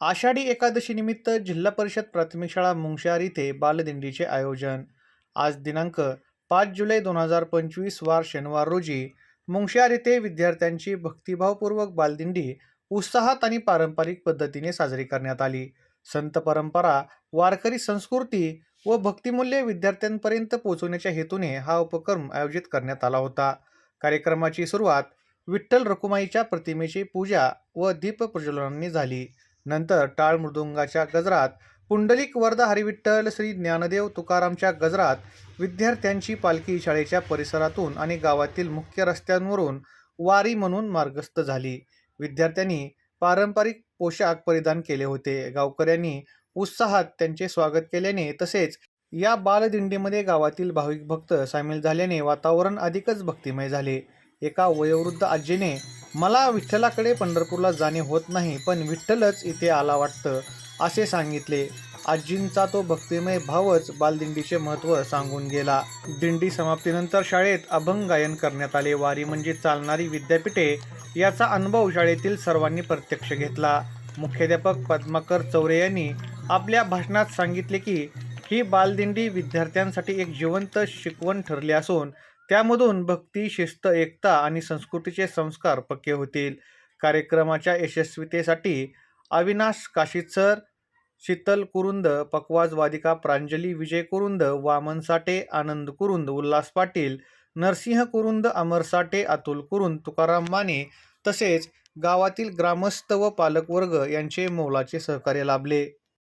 आषाढी एकादशीनिमित्त जिल्हा परिषद प्राथमिक शाळा मुंगशार इथे बालदिंडीचे आयोजन. आज दिनांक पाच जुलै दोन हजार पंचवीस वार शनिवार रोजी मुंगशार येथे विद्यार्थ्यांची भक्तिभावपूर्वक बालदिंडी उत्साहात आणि पारंपरिक पद्धतीने साजरी करण्यात आली. संत परंपरा वारकरी संस्कृती व भक्तिमूल्य विद्यार्थ्यांपर्यंत पोहोचवण्याच्या हेतूने हा उपक्रम आयोजित करण्यात आला होता. कार्यक्रमाची सुरुवात विठ्ठल रखुमाईच्या प्रतिमेची पूजा व दीपप्रज्वलनांनी झाली. नंतर टाळ मृदुंगाच्या गजरात पुंडलिक वरदा हरिविठ्ठल श्री ज्ञानदेव तुकारामच्या गजरात विद्यार्थ्यांची पालखी शाळेच्या परिसरातून आणि गावातील मुख्य रस्त्यांवरून वारी म्हणून मार्गस्थ झाली. विद्यार्थ्यांनी पारंपरिक पोशाख परिधान केले होते. गावकऱ्यांनी उत्साहात त्यांचे स्वागत केल्याने तसेच या बालदिंडीमध्ये गावातील भाविक भक्त सामील झाल्याने वातावरण अधिकच भक्तिमय झाले. एका वयोवृद्ध आजीने मला विठ्ठलाकडे पंढरपूरला जाणे होत नाही पण विठ्ठलच इथे आला वाटतं असे सांगितले. आजींचा तो भक्तिमय भावच बालदिंडीचे महत्त्व सांगून गेला. दिंडी समाप्तीनंतर शाळेत अभंग गायन करण्यात आले. वारी म्हणजे चालणारी विद्यापीठे याचा अनुभव शाळेतील सर्वांनी प्रत्यक्ष घेतला. मुख्याध्यापक पद्माकर चौरे यांनी आपल्या भाषणात सांगितले की ही बालदिंडी विद्यार्थ्यांसाठी एक जिवंत शिकवण ठरली असून त्यामधून भक्ती शिस्त एकता आणि संस्कृतीचे संस्कार पक्के होतील. कार्यक्रमाच्या यशस्वीतेसाठी अविनाश काशीतसर शीतल कुरुंद पकवाज वादिका प्रांजली विजय कुरुंद वामन साठे आनंद कुरुंद उल्हास पाटील नरसिंह कुरुंद अमर साठे अतुल कुरुंद तुकाराम माने तसेच गावातील ग्रामस्थ व पालकवर्ग यांचे मोलाचे सहकार्य लाभले.